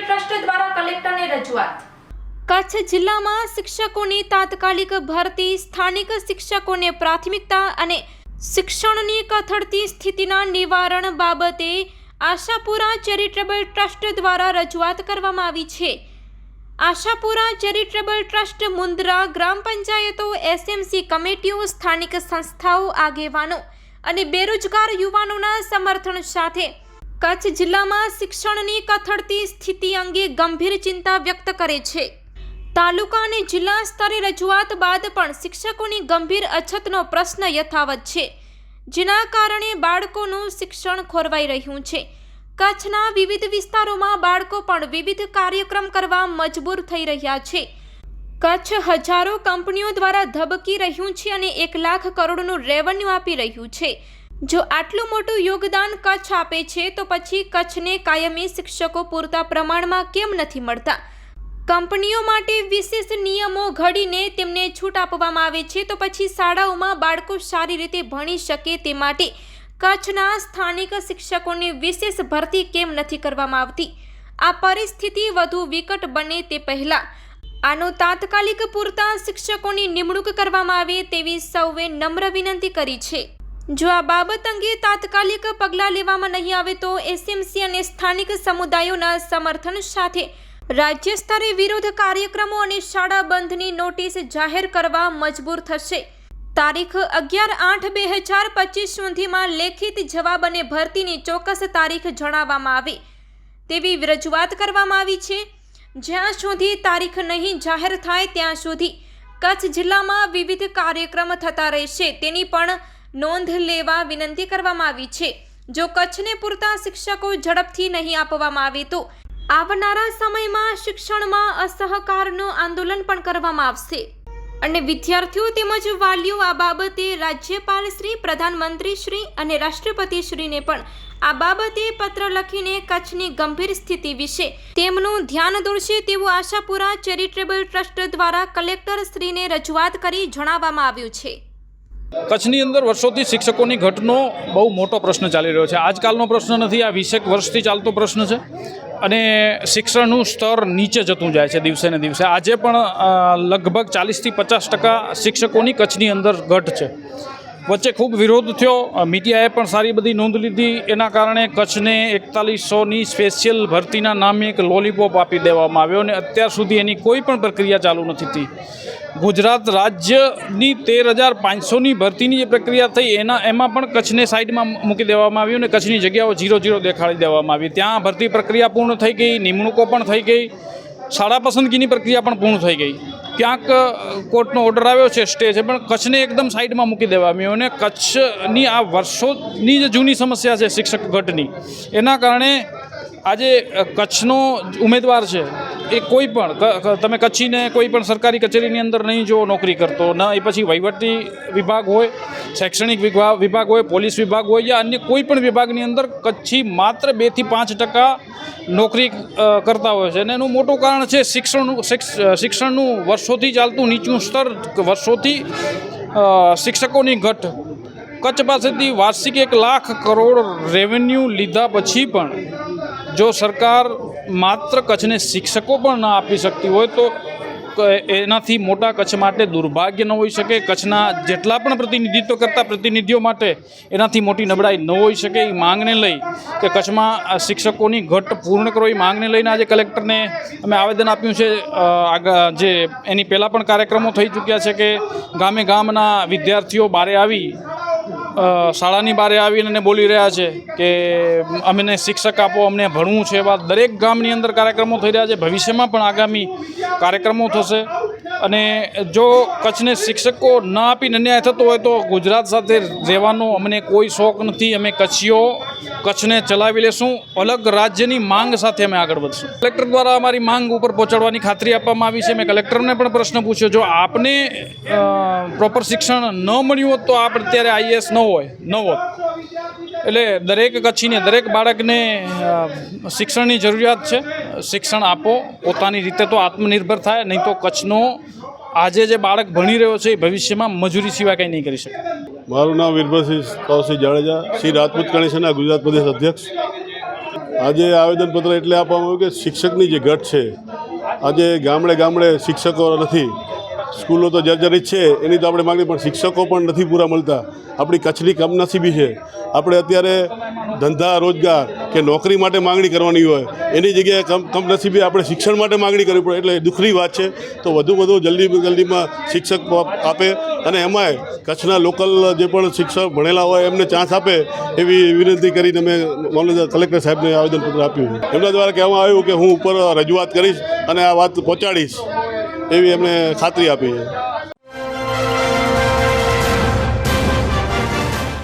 Charitable trust દ્વારા કલેક્ટરને રજૂઆત. કચ્છ જિલ્લામાં શિક્ષકોની તાત્કાલિક ભરતી, સ્થાનિક શિક્ષકોને પ્રાથમિકતા અને શિક્ષણની કથળતી સ્થિતિના નિવારણ બાબતે આશાપુરા ચેરિટેબલ ટ્રસ્ટ દ્વારા રજૂઆત કરવામાં આવી છે. આશાપુરા ચેરિટેબલ ટ્રસ્ટ મુન્દ્રા ગ્રામ પંચાયતો એસએમસી કમિટીઓ, સ્થાનિક સંસ્થાઓ, આગેવાનો અને બેરોજગાર યુવાનોના સમર્થન સાથે કચ્છ જિલ્લામાં શિક્ષણની કથળતી સ્થિતિ અંગે ગંભીર ચિંતા વ્યક્ત કરે છે. તાલુકા અને જિલ્લા સ્તરે રજૂઆત બાદ પણ શિક્ષકોની ગંભીર અછતનો પ્રશ્ન યથાવત છે. જેના કારણે બાળકોનું શિક્ષણ ખોરવાઈ રહ્યું છે. કચ્છના વિવિધ વિસ્તારોમાં બાળકો પણ વિવિધ કાર્યક્રમ કરવા મજબૂર થઈ રહ્યા છે. કચ્છ હજારો કંપનીઓ દ્વારા ધબકી રહ્યું છે અને એક લાખ કરોડનું રેવન્યુ આપી રહ્યું છે. જો આટલું મોટું યોગદાન કચ્છ આપે છે, તો પછી કચ્છને કાયમી શિક્ષકો પૂરતા પ્રમાણમાં કેમ નથી મળતા? કંપનીઓ માટે વિશેષ નિયમો ઘડીને તેમને છૂટ આપવામાં આવે છે, તો પછી શાળાઓમાં બાળકો સારી રીતે ભણી શકે તે માટે કચ્છના સ્થાનિક શિક્ષકોની વિશેષ ભરતી કેમ નથી કરવામાં આવતી? આ પરિસ્થિતિ વધુ વિકટ બને તે પહેલાં. આનો તાત્કાલિક પૂરતા શિક્ષકોની નિમણૂક કરવામાં આવે તેવી સૌએ નમ્ર વિનંતી કરી છે. જો આ બાબત અંગે તાત્કાલિક પગલાં લેવામાં નહીં આવે તો એસએમસી અને સ્થાનિક સમુદાયોના સમર્થન સાથે રાજ્ય સ્તરે વિરોધ કાર્યક્રમો અને શાળા બંધની નોટિસ જાહેર કરવા મજબૂર થશે. તારીખ અગિયાર આઠ બે હજાર પચીસ સુધીમાં લેખિત જવાબ અને ભરતીની ચોક્કસ તારીખ જણાવવામાં આવે. તેવી રજૂઆત કરવામાં આવી છે. જ્યાં સુધી તારીખ નહીં જાહેર થાય ત્યાં સુધી કચ્છ જિલ્લામાં વિવિધ કાર્યક્રમ થતા રહેશે. તેની પણ નોંધ લેવા વિનંતી કરવામાં આવી છે. જો કચ્છને પૂરતા શિક્ષકો ઝડપથી નહીં આપવામાં આવે તો આવનારા સમયમાં શિક્ષણમાં અસહકારનું આંદોલન પણ કરવામાં આવશે. અને વિદ્યાર્થીઓ તેમજ વાલીઓ આ બાબતે રાજ્યપાલ શ્રી, પ્રધાનમંત્રી શ્રી અને રાષ્ટ્રપતિ શ્રીને પણ આ બાબતે પત્ર લખીને કચ્છની ગંભીર સ્થિતિ વિશે તેમનું ધ્યાન દોરશે તેવું આશાપુરા ચેરિટેબલ ટ્રસ્ટ દ્વારા કલેક્ટર શ્રીને રજૂઆત કરી જણાવવામાં આવ્યું છે. કચ્છની અંદર વર્ષોથી શિક્ષકોની ઘટનો બહુ મોટો પ્રશ્ન ચાલી રહ્યો છે. આજકાલનો પ્રશ્ન નથી, આ વીસેક વર્ષથી ચાલતો પ્રશ્ન છે અને શિક્ષણનું સ્તર નીચે જતું જાય છે દિવસે ને દિવસે. આજે પણ લગભગ ચાલીસથી પચાસ ટકા શિક્ષકોની કચ્છની અંદર ઘટ છે. વચ્ચે ખૂબ વિરોધ થયો. મીડિયાએ પણ સારી બધી નોંધ લીધી. એના કારણે કચ્છને એકતાલીસોની સ્પેશિયલ ભરતીના નામે એક લોલીપોપ આપી દેવામાં આવ્યો અને અત્યાર સુધી એની કોઈ પણ પ્રક્રિયા ચાલુ નથી થઈ. ગુજરાત રાજ્યની તેર હજાર પાંચસોની ભરતીની જે પ્રક્રિયા થઈ, એના, એમાં પણ કચ્છને સાઈડમાં મૂકી દેવામાં આવ્યું અને કચ્છની જગ્યાઓ ઝીરો ઝીરો દેખાડી દેવામાં આવી. ત્યાં ભરતી પ્રક્રિયા પૂર્ણ થઈ ગઈ, નિમણૂકો પણ થઈ ગઈ, શાળા પસંદગીની પ્રક્રિયા પણ પૂર્ણ થઈ ગઈ. ક્યાંક કોર્ટનો ઓર્ડર આવ્યો છે, સ્ટે છે, પણ કચ્છને એકદમ સાઈડમાં મૂકી દેવામાં આવ્યું. અને કચ્છની આ વર્ષોની જે જૂની સમસ્યા છે, શિક્ષક ઘટની, એના કારણે આજે કચ્છનો ઉમેદવાર છે, એ કોઈ પણ તમે કચ્છીને કોઈ પણ સરકારી કચેરીની અંદર નહીં જો નોકરી કરતો, ન, એ પછી વહીવટી વિભાગ હોય, શૈક્ષણિક વિભાગ વિભાગ હોય, પોલીસ વિભાગ હોય યા અન્ય કોઈ પણ વિભાગની અંદર કચ્છી માત્ર બેથી પાંચ ટકા નોકરી કરતા હોય છે. અને એનું મોટું કારણ છે શિક્ષણનું, શિક્ષ- શિક્ષણનું વર્ષોથી ચાલતું નીચું સ્તર, વર્ષોથી શિક્ષકોની ઘટ. કચ્છ પાસેથી વાર્ષિક એક લાખ કરોડ રેવન્યુ લીધા પછી પણ જો સરકાર માત્ર કચ્છને શિક્ષકો પણ ના આપી શકતી હોય તો એનાથી મોટા કચ્છ માટે દુર્ભાગ્ય ન હોઈ શકે. કચ્છના જેટલા પણ પ્રતિનિધિત્વ કરતા પ્રતિનિધિઓ માટે એનાથી મોટી નબળાઈ ન હોઈ શકે. એ માંગને લઈ કે કચ્છમાં શિક્ષકોની ઘટ પૂર્ણ કરો. એ માંગને લઈને આજે કલેક્ટરને અમે આવેદન આપ્યું છે. જે એની પહેલાં પણ કાર્યક્રમો થઈ ચૂક્યા છે કે ગામે ગામના વિદ્યાર્થીઓ બારે આવી શાળાની બારે આવીને એને બોલી રહ્યા છે કે અમને શિક્ષક આપો, અમને ભણવું છે એવા દરેક ગામની અંદર કાર્યક્રમો થઈ રહ્યા છે. ભવિષ્યમાં પણ આગામી કાર્યક્રમો થશે. અને જો કચ્છને શિક્ષકો ન આપીને અન્યાય થતો હોય તો ગુજરાત સાથે રહેવાનો અમને કોઈ શોખ નથી. અમે કચ્છીઓ કચ્છને ચલાવી લેશું. અલગ રાજ્યની માંગ સાથે અમે આગળ વધશું. કલેક્ટર દ્વારા અમારી માંગ ઉપર પહોંચાડવાની ખાતરી આપવામાં આવી છે. મેં કલેક્ટરને પણ પ્રશ્ન પૂછ્યો. જો આપને પ્રોપર શિક્ષણ ન મળ્યું હોત તો આપ અત્યારે આઈએસ ન હોય, ન હોત. એટલે દરેક કચ્છીને, દરેક બાળકને શિક્ષણની જરૂરિયાત છે. શિક્ષણ આપો, પોતાની રીતે તો આત્મનિર્ભર થાય, નહીં તો કચ્છનો આજે જે બાળક ભણી રહ્યો છે એ ભવિષ્યમાં મજૂરી સિવાય કંઈ નહીં કરી શકે. મારું નામ વીરભદ્રસિંહ કૌશિક જાડેજા, શ્રી રાજપૂત કણેશના ગુજરાત પ્રદેશ અધ્યક્ષ. આજે આવેદનપત્ર એટલે આપવામાં આવ્યું કે શિક્ષકની જે ઘટ છે, આજે ગામડે ગામડે શિક્ષકો નથી સ્કૂલો તો જર્જરિત છે, એની તો આપણે માગણી, પણ શિક્ષકો પણ નથી પૂરા મળતા. આપણી કચ્છની કમનસીબી છે. આપણે અત્યારે ધંધા, રોજગાર કે નોકરી માટે માંગણી કરવાની હોય, એની જગ્યાએ કમ, કમનસીબી આપણે શિક્ષણ માટે માંગણી કરવી પડે, એટલે દુઃખની વાત છે. તો વધુ વધુ જલ્દી, જલ્દીમાં શિક્ષક આપે અને એમાંય કચ્છના લોકલ જે પણ શિક્ષક ભણેલા હોય, એમને ચાન્સ આપે એવી વિનંતી કરીને મેં મામલતદાર કલેક્ટર સાહેબને આવેદનપત્ર આપ્યું. એમના દ્વારા કહેવામાં આવ્યું કે હું ઉપર રજૂઆત કરીશ અને આ વાત પહોંચાડીશ. એવી એમને ખાતરી આપી છે